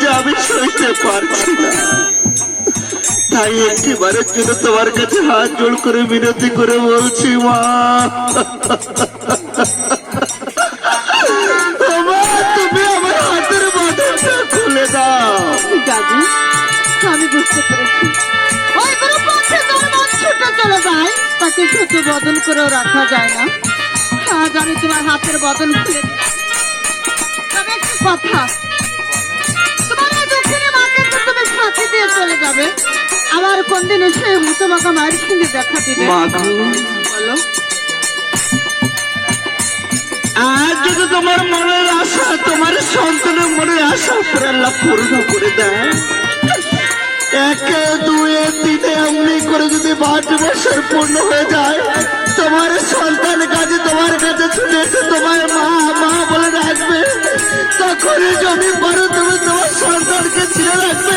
যে আমি সইতে পারছি না। তাই একটিবারের জন্য তোমার কাছে হাত জোড় করে বিনতি করে বলছি, মা। তাকে বদল করেও রাখা যায় না। আজ আমি তোমার হাতের বদল খুলে কথা আমার কোন দিন এসে তোমাকে মায়ের সঙ্গে দেখা দিবে? বলো। আজ যদি তোমার মনের আশা তোমার সন্তানের মনের আশা আল্লাহ পূর্ণ করে দেয় একে দুয়ে তিনে এমনি করে যদি পাঁচ বছর পূর্ণ হয়ে যায় তোমার সন্তান কাছে তোমার কাছে ছুটে এসে তোমার মা মা বলে ডাকবে তখনই যদি পারো তুমি তোমার সন্তানকে ছিঁড়ে রাখবে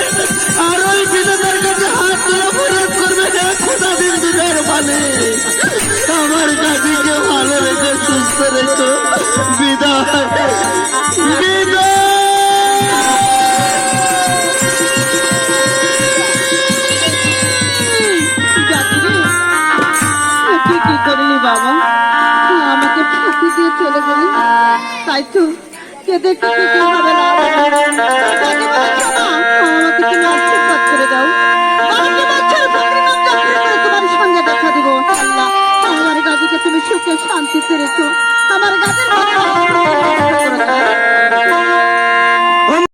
আর ওই বিধাতার ফেরত করবে হে খোদা দিন দুধের মানে আমার কাজীকে ভালো রেখে সুস্থ রেখো। বিদায়। বিদায়। চলে গেলি। তাই তো কেঁদে কেঁদে হবে না সুখে শান্তিতে রেখো আমার মনে